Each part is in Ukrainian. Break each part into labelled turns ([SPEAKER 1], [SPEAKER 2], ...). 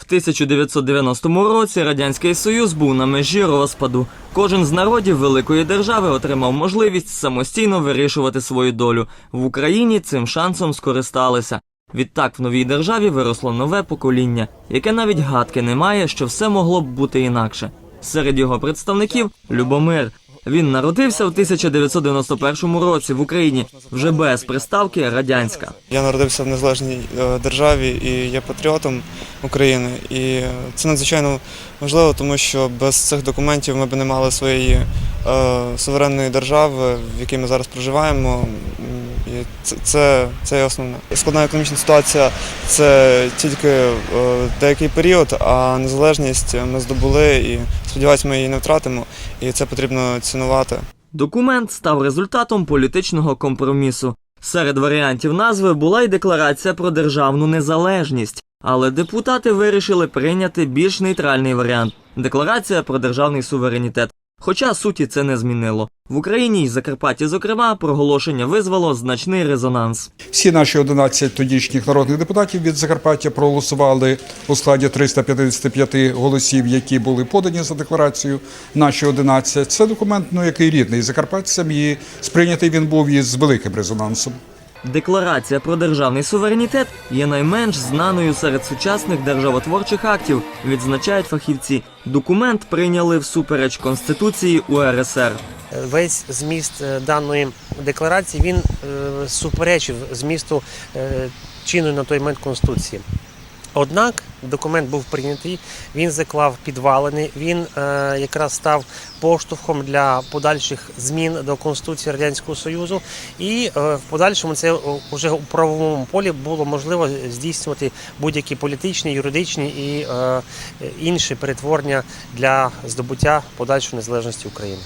[SPEAKER 1] В 1990 році Радянський Союз був на межі розпаду. Кожен з народів великої держави отримав можливість самостійно вирішувати свою долю. В Україні цим шансом скористалися. Відтак в новій державі виросло нове покоління, яке навіть гадки не має, що все могло б бути інакше. Серед його представників Любомир. Він народився в 1991 році в Україні вже без приставки радянська.
[SPEAKER 2] Я народився в незалежній е, державі і є патріотом України. І це надзвичайно важливо, тому що без цих документів ми б не мали своєї е, суверенної держави, в якій ми зараз проживаємо. І це, це, це основне. Складна економічна ситуація це тільки е, деякий період, а незалежність ми здобули і сподіваюся, ми її не втратимо. І це потрібно цінувати.
[SPEAKER 1] Документ став результатом політичного компромісу. Серед варіантів назви була й декларація про державну незалежність, але депутати вирішили прийняти більш нейтральний варіант декларація про державний суверенітет. Хоча суті це не змінило. В Україні й Закарпатті, зокрема, проголошення визвало значний резонанс.
[SPEAKER 3] Всі наші 11 тодішніх народних депутатів від Закарпаття проголосували у складі 355 голосів, які були подані за декларацію. Наші 11. Це документ, ну який рідний закарпатцям, і сприйнятий він був із великим резонансом.
[SPEAKER 1] Декларація про державний суверенітет є найменш знаною серед сучасних державотворчих актів, відзначають фахівці. Документ прийняли всупереч Конституції УРСР.
[SPEAKER 4] весь зміст е, даної декларації він е, суперечив змісту е, чинної на той момент конституції. Однак документ був прийнятий, він заклав підвалини, він е, якраз став поштовхом для подальших змін до Конституції Радянського Союзу, і е, в подальшому це вже у правовому полі було можливо здійснювати будь-які політичні, юридичні і е, інші перетворення для здобуття подальшої незалежності України.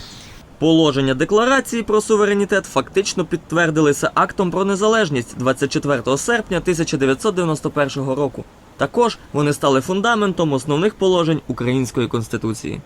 [SPEAKER 1] Положення декларації про суверенітет фактично підтвердилися актом про незалежність 24 серпня 1991 року. Також вони стали фундаментом основних положень української конституції.